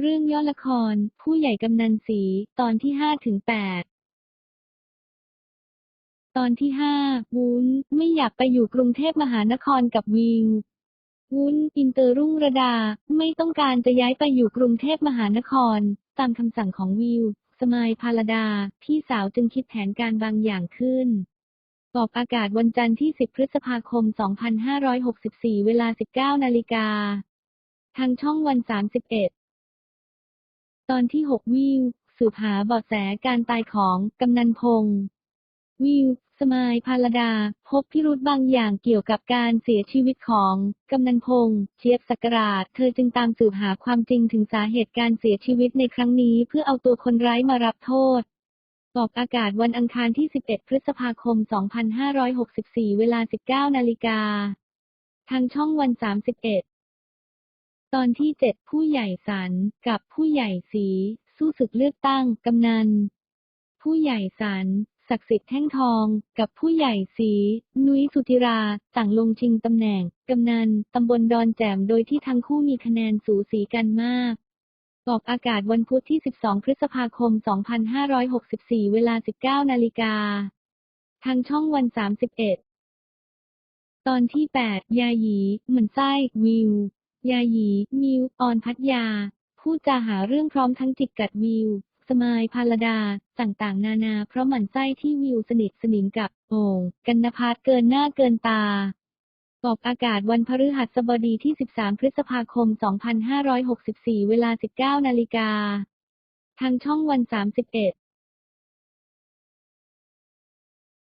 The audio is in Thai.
เรื่องย่อละคร ผู้ใหญ่กำนันสี ตอนที่ห้าถึงแปด ตอนที่ห้าวุ้น ไม่อยากไปอยู่กรุงเทพมหานครกับวิว วุ้น อินเตอร์รุ่งระดา ไม่ต้องการจะย้ายไปอยู่กรุงเทพมหานคร ตามคำสั่งของวิว สมายพาลดา พี่สาวจึงคิดแผนการบางอย่างขึ้นออกอากาศวันจันทร์ที่ 10 พฤษภาคม 2564 เวลา 19 นาฬิกา ทางช่องวัน 31 ตอนที่ 6 วิว สืบหาเบาะแสการตายของกำนันพงษ์วิว สมายพาลดา พบพิรุธบางอย่างเกี่ยวกับการเสียชีวิตของกำนันพงษ์เชียบสักราช เธอจึงตามสืบหาความจริงถึงสาเหตุการเสียชีวิตในครั้งนี้เพื่อเอาตัวคนร้ายมารับโทษออกอากาศวันอังคารที่ 11 พฤษภาคม 2564 เวลา 19 นาฬิกา ทางช่องวัน 31 ตอนที่7ผู้ใหญ่สันกับผู้ใหญ่สี สู้ศึกเลือกตั้งกำนัน ผู้ใหญ่สันศักดิ์สิทธิ์แท่งทอง กับผู้ใหญ่สี นุ้ยสุธิราต่างลงชิงตำแหน่งกำนันตำบลดอนแจ่มโดยที่ทั้งคู่มีคะแนนสูสีกันมาก ออกอากาศวันพุธที่ 12 พฤษภาคม 2564 เวลา 19 นาฬิกา ทางช่องวัน 31 ตอนที่ 8 ยาหยีเหมือนไส้ วิว ยาหยี มิว ออนพัทยา พูดจาหาเรื่องพร้อมทั้งจิกกัดวิว สมายพาลดา ต่างๆ นานา เพราะหมั่นไส้ที่วิวสนิทสนิมกับโอ่งกันนภัสเกินหน้าเกินตาออกอากาศวันพฤหัสบดีที่ 13 พฤษภาคม 2564 เวลา 19 นาฬิกา ทางช่องวัน 31